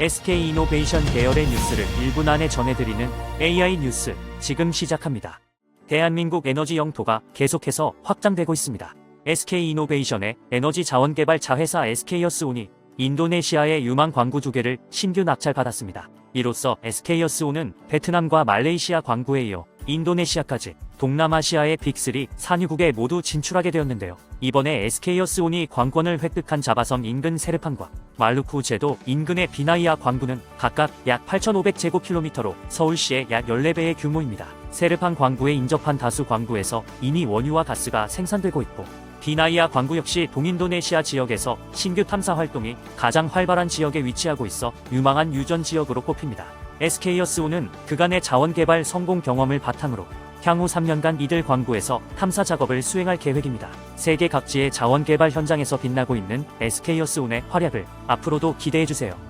SK 이노베이션 계열의 뉴스를 1분 안에 전해드리는 AI 뉴스 지금 시작합니다. 대한민국 에너지 영토가 계속해서 확장되고 있습니다. SK 이노베이션의 에너지 자원 개발 자회사 SK여스온이 인도네시아의 유망 광구 두 개를 신규 낙찰받았습니다. 이로써 SK여스온은 베트남과 말레이시아 광구에 이어 인도네시아까지 동남아시아의 빅3 산유국에 모두 진출하게 되었는데요. 이번에 SK여스온이 광권을 획득한 자바섬 인근 세르판과 말루쿠 제도 인근의 비나이아 광구는 각각 약 8,500제곱킬로미터로 서울시의 약 14배의 규모입니다. 세르판 광구에 인접한 다수 광구에서 이미 원유와 가스가 생산되고 있고 비나이아 광구 역시 동인도네시아 지역에서 신규 탐사 활동이 가장 활발한 지역에 위치하고 있어 유망한 유전 지역으로 꼽힙니다. SK여스온은 그간의 자원 개발 성공 경험을 바탕으로 향후 3년간 이들 광구에서 탐사 작업을 수행할 계획입니다. 세계 각지의 자원 개발 현장에서 빛나고 있는 SK여스온의 활약을 앞으로도 기대해 주세요.